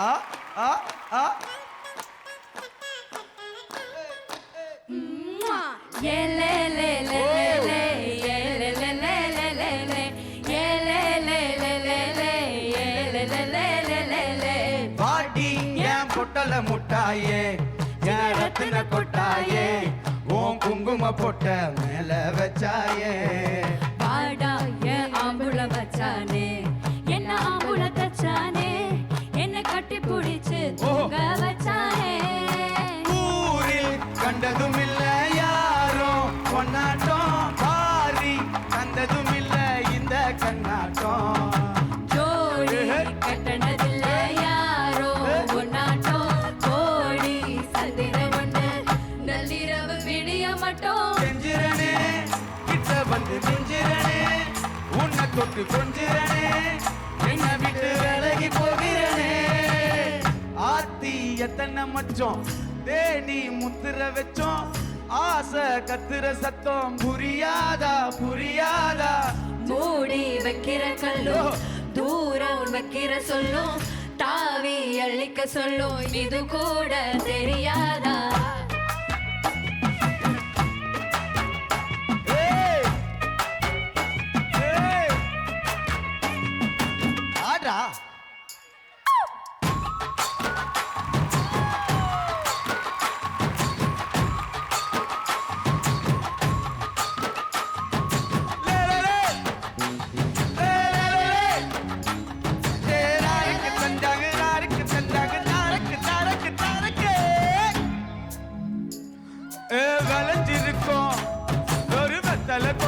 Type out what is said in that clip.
ஆ ஆ ஆ பாட்டி என் பொட்டல முட்டாயே என் ரத்தின கொட்டாயே ஓம் குங்கும பொட்ட மேல வச்சாயே வாடா என் ஆம்புல வச்சானே என்ன ஆம்புல கண்டதும் இல்ல யாரும் கொண்டாட்டம் பாரி. கண்டதும் இல்ல இந்த கண்ணாட்டம். ஜோடி கட்டணதில்ல யாரோ ஒன்னாட்டம் கோடி. சந்திர ஒண்ணு நள்ளிரவு விடிய மட்டும். செஞ்சிரனே கிட்ட வந்து மிஞ்சிரனே உன்னை தொட்டு கொஞ்சிரனே என்ன விட்டு விலகி போகிறனே. ஆத்தி எத்தனை மச்சம் தேடி முத்திர வச்சோம். ஆசை கத்துற சத்தம் புரியாதா புரியாதா? மூடி வைக்கிற கல்லும் தூரம் வைக்கிற சொல்லும் தாவி அழிக்க சொல்லும் இது கூட தெரியாதா! ஆடா let's go.